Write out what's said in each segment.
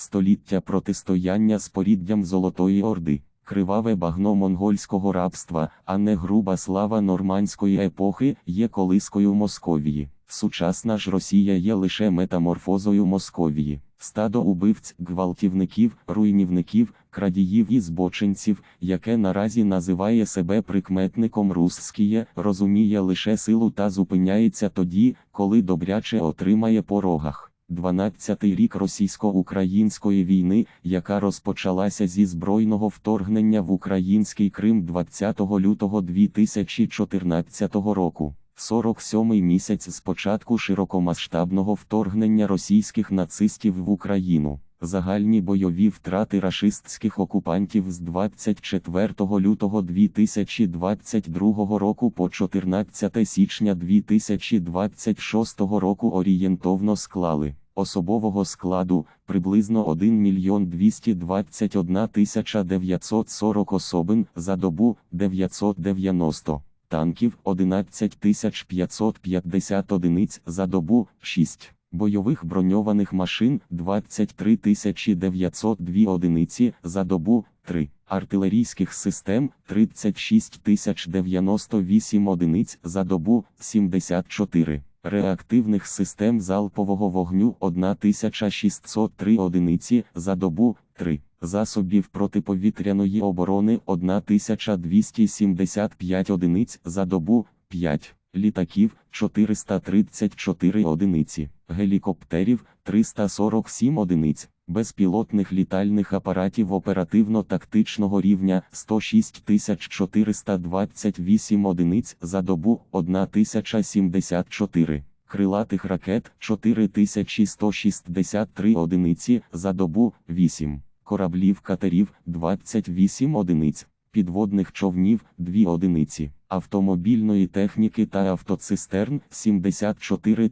століття протистояння з поріддям Золотої Орди, криваве багно монгольського рабства, а не груба слава нормандської епохи є колискою Московії. Сучасна ж Росія є лише метаморфозою Московії. Стадо убивць, гвалтівників, руйнівників, крадіїв і збочинців, яке наразі називає себе прикметником Русскіє, розуміє лише силу та зупиняється тоді, коли добряче отримає по рогах. 12-й рік російсько-української війни, яка розпочалася зі збройного вторгнення в український Крим 20 лютого 2014 року. 47-й місяць з початку широкомасштабного вторгнення російських нацистів в Україну. Загальні бойові втрати рашистських окупантів з 24 лютого 2022 року по 14 січня 2026 року орієнтовно склали особового складу приблизно 1 мільйон 221 тисяча 940 особин за добу 990 танків 11 550 одиниць за добу 6, бойових броньованих машин 23 902 одиниці за добу 3, артилерійських систем 36 098 одиниць за добу 74. Реактивних систем залпового вогню 1603 одиниці за добу 3, засобів протиповітряної оборони 1275 одиниць за добу 5, літаків 434 одиниці, гелікоптерів 347 одиниць, безпілотних літальних апаратів оперативно-тактичного рівня 106 428 одиниць за добу 1074. Крилатих ракет 4163 одиниці за добу 8, кораблів катерів 28 одиниць, підводних човнів 2 одиниці, автомобільної техніки та автоцистерн 74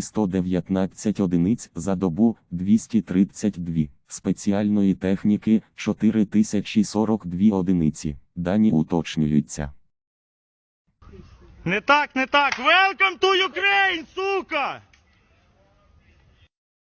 119 одиниць за добу 232, спеціальної техніки 4042 одиниці. Дані уточнюються. Не так, не так. Welcome to Ukraine, сука!